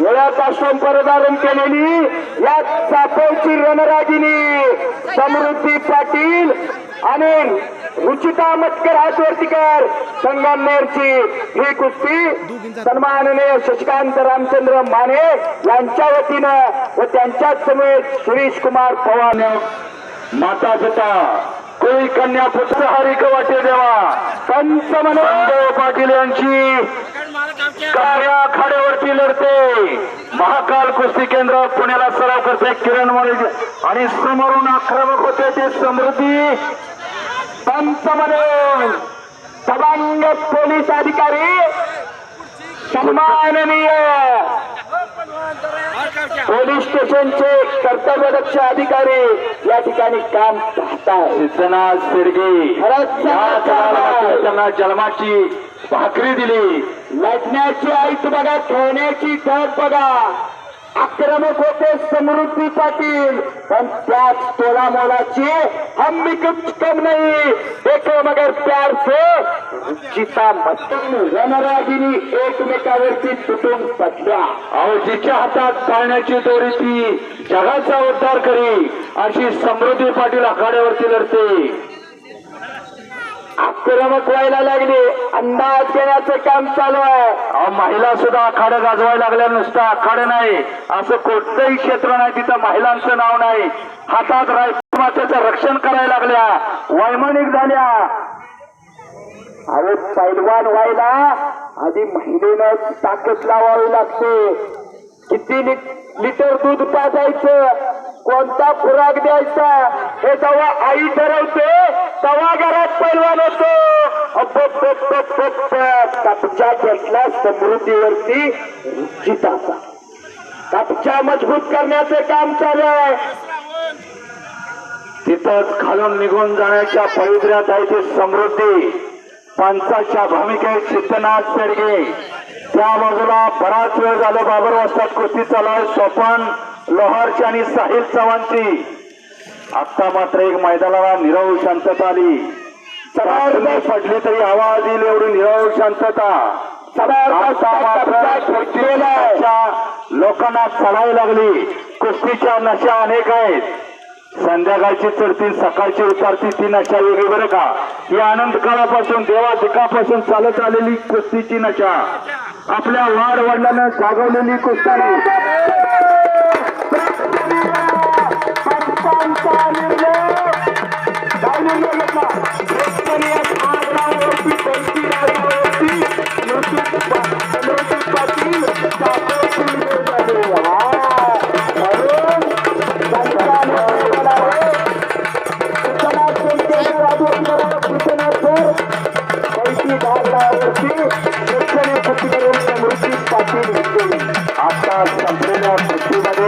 निळ्या काष्टंपर धारण केलेली या चापेची रणरागिनी समृद्धी पाटील आणि रुचिता मटकर हातवर्तीकर संगमनेरची ही कुस्ती. सन्माननीय शशिकांत रामचंद्र माने यांच्या वतीनं व त्यांच्याच समेत सुरेश कुमार पवार. माता पिता कोळी कन्या पुत्र हरिक वाटे देवा. पंच मनोहर. पाटील यांची कार्या खाड्यावरती लढते. महाकाल कुस्ती केंद्र पुण्याला सराव करते किरण मोरे आणि समोरून आक्रमक होते ते समृद्धी. पंच म्हणून सभांग पोलीस अधिकारी. सन्माननीय पोलीस स्टेशनचे कर्तव्यदक्ष अधिकारी. या ठिकाणी काम पाहतात त्यांना जन्माची भाकरी दिली. लढण्याची ऐट बघा खेळण्याची धड बघा. आक्रमक होते समृद्धी पाटील पण त्याच तोला मोलाची हम भी कुछ कम नहीं. देखो मगर प्यार से रुचिता मतम रणरागिनी एकमेकावरती तुटून पडल्या. अहो जिच्या हातात पाळण्याची दोरी ती जगाचा उद्धार करी. अशी समृद्धी पाटील आखाड्यावरती लढते. आक्रमक व्हायला लागले. अंदाज घेण्याचं काम चालू आहे. महिला सुद्धा आखाडं गाजवायला लागल्या नुसतं. आखाडं नाही. असं कोणतंही क्षेत्र नाही. तिथं महिलांचं नाव नाही. हातात रायमातेचं रक्षण करायला लागल्या. वैमानिक झाल्या. अरे पैलवान व्हायला आधी महिलेनं ताकद लावावी लागते. किती लि लिटर दूध पाजायचं कोणता खुराक द्यायचा? हे जेव्हा आई ठरवते. तवा घरात पैलवान होतो. कापच्या घेतला समृद्धीवरती जिताचा. कापच्या मजबूत करण्याचे काम चालू आहे. तिथंच खालून निघून जाण्याच्या पवित्र्यात आहे ती समृद्धी. पंचाच्या भूमिकेत चित्तनाथ शेडगे. त्या बाजूला बराच वेळ झाला बाबर वस्तात कुस्ती चालू आहे. स्वपन लोहारची आणि साहिल चव्हाणची. आता मात्र एक मैदानाला निरव शांतता आली. बातमी पडली तरी आवाज येईल एवढी निरव शांतता. लोकांना चढावी लागली. कुस्तीच्या नशा अनेक आहेत. संध्याकाळची चढती सकाळची उतरती ती नशा वेगळी बरं का? ही आनंद काळापासून देवा दिकापासून चालत आलेली कुस्तीची नशा. आपल्या वाड वडिलांना जागवलेली कुस्ती.